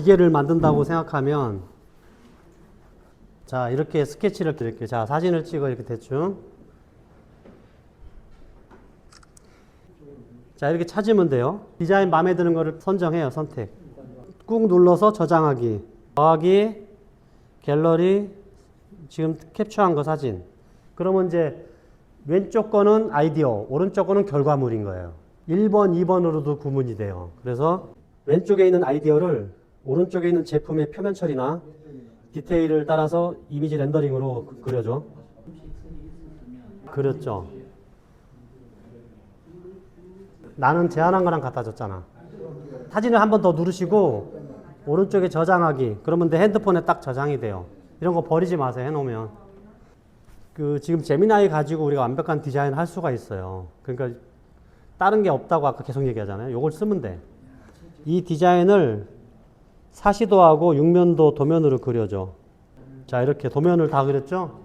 기계를 만든다고 생각하면 자 이렇게 스케치를 이렇게 자 사진을 찍어 이렇게 대충. 자 이렇게 찾으면 돼요. 디자인 마음에 드는 거를 선정해요 선택. 꾹 눌러서 저장하기. 더하기 갤러리 지금 캡처한 거 사진. 그러면 이제 왼쪽 거는 아이디어 오른쪽 거는 결과물인 거예요. 1번 2번으로도 구분이 돼요. 그래서 왼쪽에 있는 아이디어를 오른쪽에 있는 제품의 표면 처리나 디테일을 따라서 이미지 렌더링으로 그- 그려줘. 그렸죠. 나는 제안한 거랑 갖다 줬잖아. 사진을 한 번 더 누르시고 오른쪽에 저장하기. 그러면 내 핸드폰에 딱 저장이 돼요. 이런 거 버리지 마세요. 해놓으면. 그 지금 제미나이 가지고 우리가 완벽한 디자인 할 수가 있어요. 그러니까 다른 게 없다고 아까 계속 얘기하잖아요. 요걸 쓰면 돼. 이 디자인을 사시도하고 육면도 도면으로 그려줘. 자, 이렇게 도면을 다 그렸죠?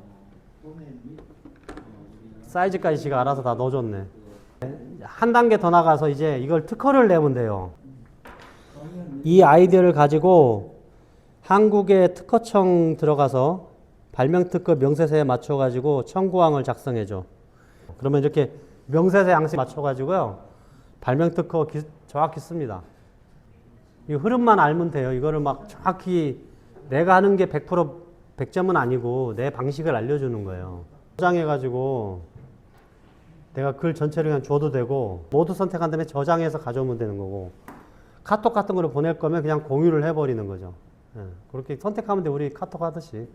사이즈까지 지가 알아서 다 넣어줬네. 한 단계 더 나가서 이제 이걸 특허를 내면 돼요. 이 아이디어를 가지고 한국의 특허청 들어가서 발명특허 명세서에 맞춰가지고 청구항을 작성해줘. 그러면 이렇게 명세서 양식 맞춰가지고요. 발명특허 기- 정확히 씁니다. 이 흐름만 알면 돼요. 이거를 막 정확히 내가 하는 게 100% 100점은 아니고 내 방식을 알려주는 거예요. 저장해가지고 내가 글 전체를 그냥 줘도 되고 모두 선택한 다음에 저장해서 가져오면 되는 거고 카톡 같은 거를 보낼 거면 그냥 공유를 해버리는 거죠. 예, 그렇게 선택하면 돼. 우리 카톡 하듯이.